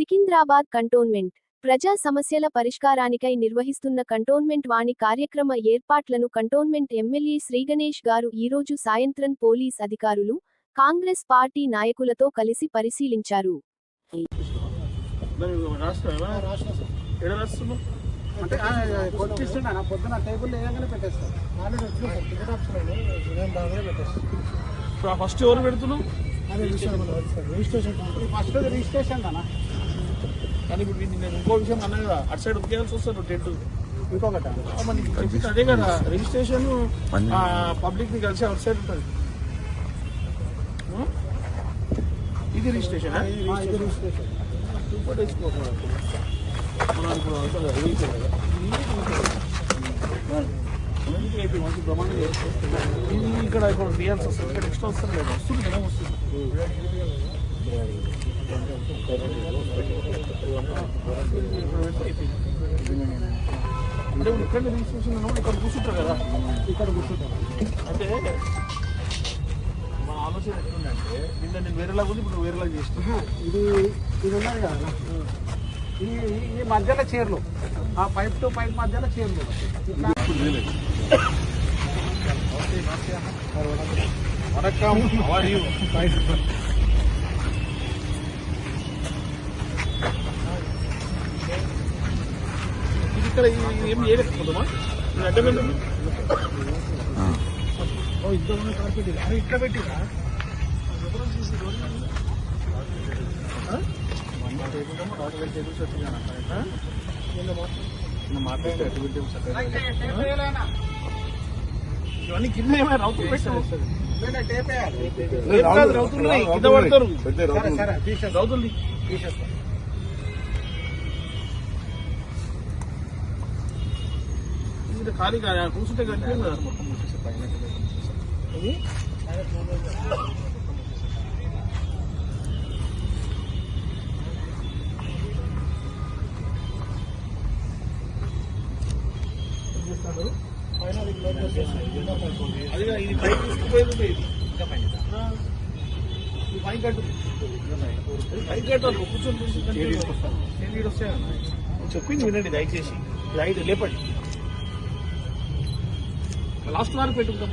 Secunderabad cantonment. ప్రజా సమస్యల పరిష్కారానికై నిర్వహిస్తున్న కంటోన్మెంట్ వాణి కార్యక్రమ ఏర్పాట్లను కంటోన్మెంట్ ఎమ్మెల్యే శ్రీగణేష్ గారు ఈరోజు సాయంత్రం పోలీస్ అధికారులు కాంగ్రెస్ పార్టీ నాయకులతో కలిసి పరిశీలించారు. ఫస్ట్ ఎవరు పెడుతున్నావు? రిజిస్ట్రేషన్. ఫస్ట్ రిజిస్ట్రేషన్ కానీ ఇప్పుడు నేను ఇంకో విషయం అన్నా కదా అటు సైడ్ ఉద్యోగాల్సి వస్తారు టెంట్ ఇంకొకట. మనకి అదే కదా రిజిస్ట్రేషన్ పబ్లిక్ని కలిసి అవుట్ సైడ్ ఉంటుంది? ఇది రిజిస్ట్రేషన్ ఇది రిజిస్ట్రేషన్ మనం ఇప్పుడు కదా, మంచి. ఇది ఇక్కడ ఇప్పుడు తీయాల్సి వస్తుంది ఇక్కడ ఎక్స్ట్రా వస్తుంది కదా వస్తుంది కదా వస్తుంది. అంటే ఇప్పుడు ఇక్కడ తీసుకొచ్చిన ఇక్కడ కూర్చుంటారు కదా ఇక్కడ కూర్చుంటారు అంటే మన ఆలోచన ఎట్లుందంటే నిన్న నేను వేరేలాగా ఉంది ఇప్పుడు వేరేలా వేరేలాగా చేస్తున్నా ఇది ఇది ఉన్నది కదా ఈ ఈ- మధ్యలో చీరలు ఆ పైప్ టు పైప్ మధ్యలో చీరలు ఇట్లా వనకం ఇక్కడ ఏం చేయలేకపోతామా ఇది అడ్డం ఎందుకు? ఓ ఇద్దరు కార్పెట్ ఇది. అరే ఇట్లా పెట్టిరా ఆ? మన టేబుల్ ఏమో రాజు గారి టేబుల్స్ వచ్చింది అన్న. ఆ? నిన్న మాట్లాడితే టేబుల్ టేబుల్స్ అక్కడ. ఇవన్నీ కింద ఏమైనా రౌతులు రౌతులు కింద పడతారు రౌతులు. తీసేస్తా ఇది ఖాళీ కాదు కూర్చుంటే కనిపించదు మొత్తం ఇది పైన తీసుకుపోయేది. ఇది. ఆ, ఇది పైకి కట్టు పైకి కట్టాలి కూర్చొని చెప్పింది వినండి దయచేసి. ఇది ఐదు లేపండి. లాస్ట్ వారు పెట్టుకుంటాం.